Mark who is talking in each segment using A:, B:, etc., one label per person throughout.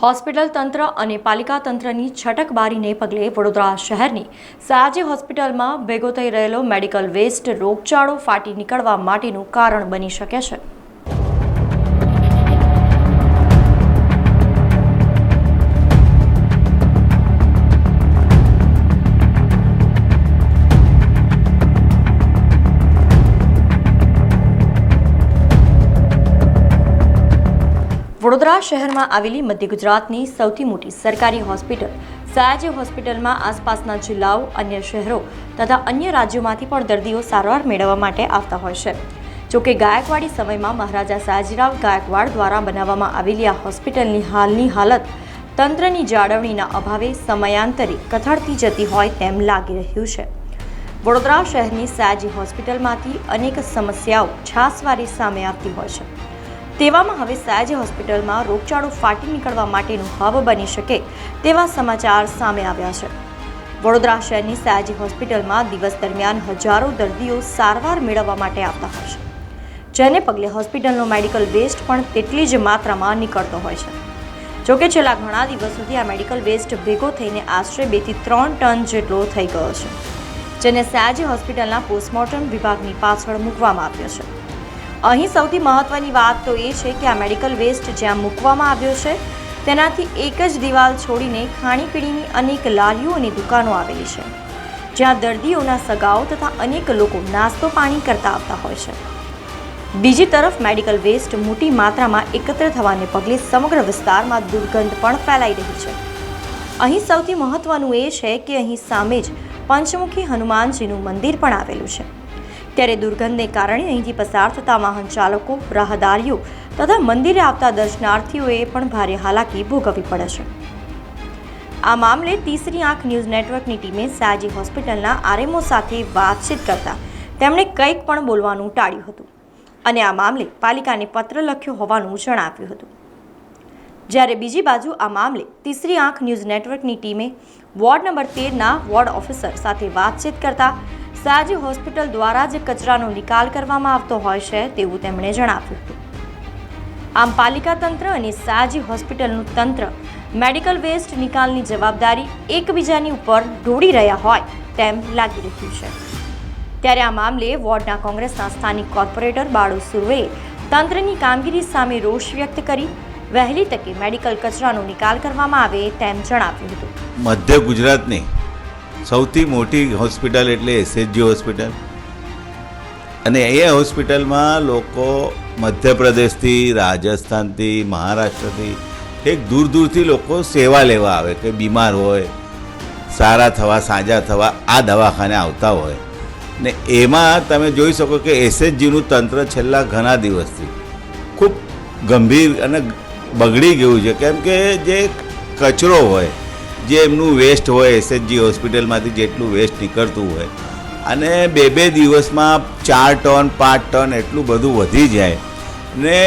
A: Hospital તંત્ર અને પાલિકા તંત્રની છટકબારીને પગલે વડોદરા શહેરની સયાજી હોસ્પિટલમાં ભેગો થઈ રહેલો મેડિકલ વેસ્ટ રોગચાળો ફાટી નીકળવા માટેનું કારણ બની શકે છે. વડોદરા શહેરમાં આવેલી મધ્ય ગુજરાતની સૌથી મોટી સરકારી હોસ્પિટલ, સયાજી હોસ્પિટલમાં આસપાસના જિલ્લાઓ, અન્ય શહેરો તથા અન્ય રાજ્યોમાંથી પણ દર્દીઓ સારવાર મેળવવા માટે આવતા હોય છે. જોકે ગાયકવાડી સમયમાં મહારાજા સયાજીરાવ ગાયકવાડ દ્વારા બનાવવામાં આવેલી આ હોસ્પિટલની હાલની હાલત તંત્રની જાળવણીના અભાવે સમયાંતરે કથળતી જતી હોય તેમ લાગી રહ્યું છે. વડોદરા શહેરની સયાજી હોસ્પિટલમાંથી અનેક સમસ્યાઓ છાસવારી સામે આવતી હોય છે. તેવામાં હવે સયાજી હોસ્પિટલમાં રોગચાળો ફાટી નીકળવા માટેનું હબ બની શકે તેવા સમાચાર સામે આવ્યા છે. વડોદરા શહેરની સયાજી હોસ્પિટલમાં દિવસ દરમિયાન હજારો દર્દીઓ સારવાર મેળવવા માટે આવતા હોય છે. જેને પગલે હોસ્પિટલનો મેડિકલ વેસ્ટ પણ તેટલી જ માત્રામાં નીકળતો હોય છે. જોકે છેલ્લા ઘણા દિવસ સુધી આ મેડિકલ વેસ્ટ ભેગો થઈને આશરે બેથી ત્રણ ટન જેટલો થઈ ગયો છે, જેને સયાજી હોસ્પિટલના પોસ્ટમોર્ટમ વિભાગની પાછળ મૂકવામાં આવ્યો છે. અહીં સૌથી મહત્વની વાત તો એ છે કે આ મેડિકલ વેસ્ટ જ્યાં મૂકવામાં આવ્યો છે, તેનાથી એક જ દિવાલ છોડીને ખાણીપીણીની અનેક લારીઓ અને દુકાનો આવેલી છે, જ્યાં દર્દીઓના સગાઓ તથા અનેક લોકો નાસ્તો પાણી કરતા આવતા હોય છે. બીજી તરફ મેડિકલ વેસ્ટ મોટી માત્રામાં એકત્ર થવાને પગલે સમગ્ર વિસ્તારમાં દુર્ગંધ પણ ફેલાઈ રહી છે. અહીં સૌથી મહત્વનું એ છે કે અહીં સામે જ પંચમુખી હનુમાનજીનું મંદિર પણ આવેલું છે. ત્યારે દુર્ગંધને કારણે અહીંથી પસાર થતા વાહન ચાલકો, રાહદારીઓ તથા મંદિરે આવતા દર્શનાર્થીઓએ પણ ભારે હાલાકી ભોગવવી પડે છે. આ મામલે તીસરી આંખ ન્યૂઝ નેટવર્કની ટીમે સાજી હોસ્પિટલના આરએમઓ સાથે વાતચીત કરતા તેમણે કંઈક પણ બોલવાનું ટાળ્યું હતું અને આ મામલે પાલિકાને પત્ર લખ્યો હોવાનું જણાવ્યું હતું. જ્યારે બીજી બાજુ આ મામલે તીસરી આંખ ન્યૂઝ નેટવર્કની ટીમે વોર્ડ નંબર તેરના વોર્ડ ઓફિસર સાથે વાતચીત કરતા સાજી હોસ્પિટલ દ્વારા જ કચરાનો નિકાલ કરવામાં આવતો હોય છે તેવું તેમણે જણાવ્યું. હતું આમ પાલિકા તંત્ર અને સાજી હોસ્પિટલનું તંત્ર મેડિકલ વેસ્ટ નિકાલની જવાબદારી એકબીજાની ઉપર ઢોળી રહ્યા હોય તેમ લાગી રહ્યું છે. ત્યારે આ મામલે વોર્ડના કોંગ્રેસના સ્થાનિક કોર્પોરેટર બાળુ સુર્વેએ તંત્રની કામગીરી સામે રોષ વ્યક્ત કરી વહેલી તકે મેડિકલ કચરાનો નિકાલ કરવામાં આવે તેમ જણાવ્યું હતું.
B: મધ્ય ગુજરાતની સૌથી મોટી હોસ્પિટલ એટલે એસએચજી હોસ્પિટલ. અને એ હોસ્પિટલમાં લોકો મધ્યપ્રદેશથી, રાજસ્થાનથી, મહારાષ્ટ્રથી, એક દૂર દૂરથી લોકો સેવા લેવા આવે કે બીમાર હોય, સારા થવા, સાજા થવા, આ દવાખાને આવતા હોય. ને એમાં તમે જોઈ શકો કે એસએચજીનું તંત્ર છેલ્લા ઘણા દિવસથી ખૂબ ગંભીર અને બગડી ગયું છે. કેમ કે જે કચરો હોય જે એમનું વેસ્ટ હોય એસએચજી હોસ્પિટલમાંથી જેટલું વેસ્ટ નીકળતું હોય, અને બે બે દિવસમાં ચાર ટન, પાંચ ટન એટલું બધું વધી જાય, ને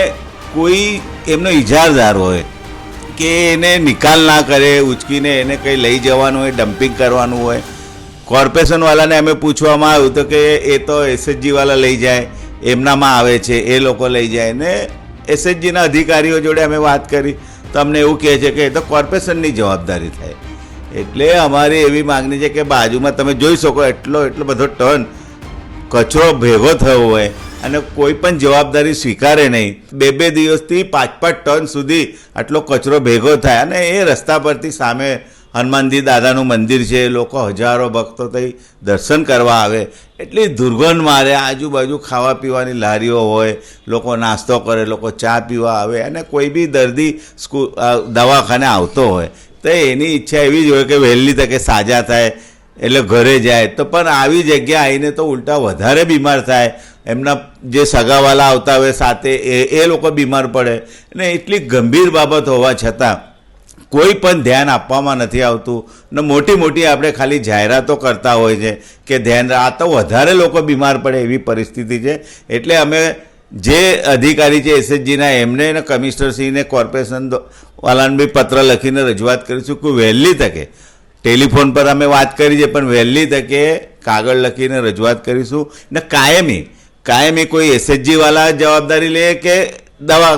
B: કોઈ એમનો ઇજારદાર હોય કે એને નિકાલ ના કરે, ઉચકીને એને કંઈ લઈ જવાનું હોય ડમ્પિંગ કરવાનું હોય. કોર્પોરેશનવાળાને અમે પૂછવામાં આવ્યું તો કે એ તો એસએચજીવાળા લઈ જાય, એમનામાં આવે છે, એ લોકો લઈ જાય, ને એસએચજીના અધિકારીઓ જોડે અમે વાત કરી. તો અમને એવું કહે છે કે એ તો કોર્પોરેશનની જવાબદારી થાય. એટલે અમારી એવી માગણી છે કે બાજુમાં તમે જોઈ શકો એટલો એટલો બધો ટન કચરો ભેગો થયો હોય અને કોઈ પણ જવાબદારી સ્વીકારે નહીં. બે બે દિવસથી પાંચ પાંચ ટન સુધી આટલો કચરો ભેગો થાય અને એ રસ્તા પરથી સામે હનુમાનજી દાદાનું મંદિર છે, લોકો હજારો ભક્તો થઈ દર્શન કરવા આવે. એટલી દુર્ગંધ મારે, આજુબાજુ ખાવા પીવાની લારીઓ હોય, લોકો નાસ્તો કરે, લોકો ચા પીવા આવે અને કોઈ બી દર્દી સ્કૂલ દવાખાને આવતો હોય. તો એની ઈચ્છા એવી જ હોય કે વહેલી તકે સાજા થાય, એટલે ઘરે જાય. તો પણ આવી જગ્યા આવીને તો ઉલટા વધારે બીમાર થાય. એમના જે સગાવાલા આવતા હોય સાથે એ એ લોકો બીમાર પડે. અને એટલી ગંભીર બાબત હોવા છતાં કોઈ પણ ધ્યાન આપવામાં નથી આવતું. ને મોટી મોટી આપણે ખાલી જાહેરાતો કરતા હોય છે કે ધ્યાન, આ તો વધારે લોકો બીમાર પડે એવી પરિસ્થિતિ છે. એટલે અમે જે અધિકારી છે એસએચજીના એમને ને કમિશનરશ્રીને, કોર્પોરેશન વાળાને બી પત્ર લખીને રજૂઆત કરીશું કે વહેલી તકે, ટેલિફોન પર અમે વાત કરી છે, પણ વહેલી તકે કાગળ લખીને રજૂઆત કરીશું. ને કાયમી કાયમી કોઈ એસએચજીવાલા જવાબદારી લે કે દવા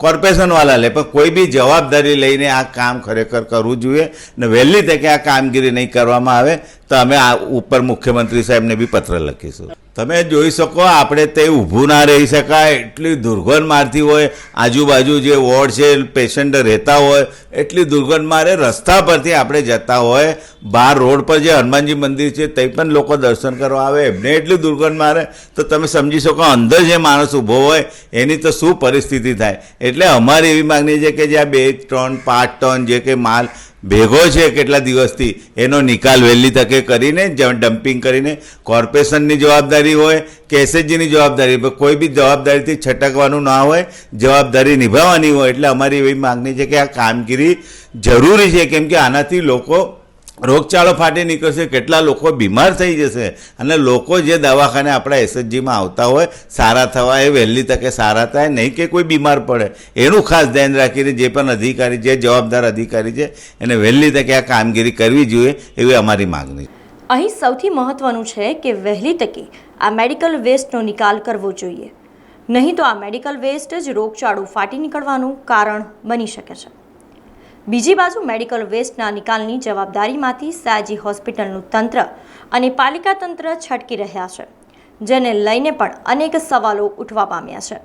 B: કોર્પોરેશનવાળા લે, પણ કોઈ બી જવાબદારી લઈને આ કામ ખરેખર કરવું જોઈએ. ને વહેલી તકે આ કામગીરી નહીં કરવામાં આવે. તો અમે આ ઉપર મુખ્યમંત્રી સાહેબને બી પત્ર લખીશું. તમે જોઈ શકો આપણે તે ઊભું ના રહી શકાય, એટલી દુર્ગંધ મારતી હોય, આજુબાજુ જે વોર્ડ છે, પેશન્ટ રહેતા હોય, એટલી દુર્ગંધ મારે રસ્તા પરથી આપણે જતા હોય. બહાર રોડ પર જે હનુમાનજી મંદિર છે તે પણ લોકો દર્શન કરવા આવે, એમને એટલી દુર્ગંધ મારે. તો તમે સમજી શકો, અંદર જે માણસ ઊભો હોય, એની તો શું પરિસ્થિતિ થાય? એટલે અમારી એવી માગણી છે કે જે આ બે ત્રણ, પાંચ ટન જે કે માલ ભેગો છે કેટલા દિવસથી એનો નિકાલ વહેલી તકે કરીને ડમ્પિંગ કરીને કોર્પોરેશનની જવાબદારી હોય કે એસએચજીની જવાબદારી હોય. કોઈ બી જવાબદારીથી છટકવાનું ના હોય, જવાબદારી નિભાવવાની હોય, એટલે અમારી એવી માગણી છે કે આ કામગીરી જરૂરી છે, કેમ કે આનાથી લોકો રોગચાળો ફાટી નીકળશે કેટલા લોકો બીમાર થઈ જશે અને લોકો જે દવાખાને આપણા એસએચજીમાં આવતા હોય, સારા થવા એ વહેલી તકે સારા થાય, નહીં કે કોઈ બીમાર પડે. એનું ખાસ ધ્યાન રાખીને જે પણ અધિકારી જે જવાબદાર અધિકારી છે, એને વહેલી તકે આ કામગીરી કરવી જોઈએ એવી અમારી માગણી છે.
A: અહીં સૌથી મહત્વનું છે કે વહેલી તકે આ મેડિકલ વેસ્ટનો નિકાલ કરવો જોઈએ. નહીં તો આ મેડિકલ વેસ્ટ જ રોગચાળો ફાટી નીકળવાનું કારણ બની શકે છે. બીજી બાજુ મેડિકલ વેસ્ટના નિકાલની જવાબદારીમાંથી સાજી હોસ્પિટલનું તંત્ર અને પાલિકા તંત્ર છટકી રહ્યા છે, જેને લઈને પણ અનેક સવાલો ઉઠવા પામ્યા છે.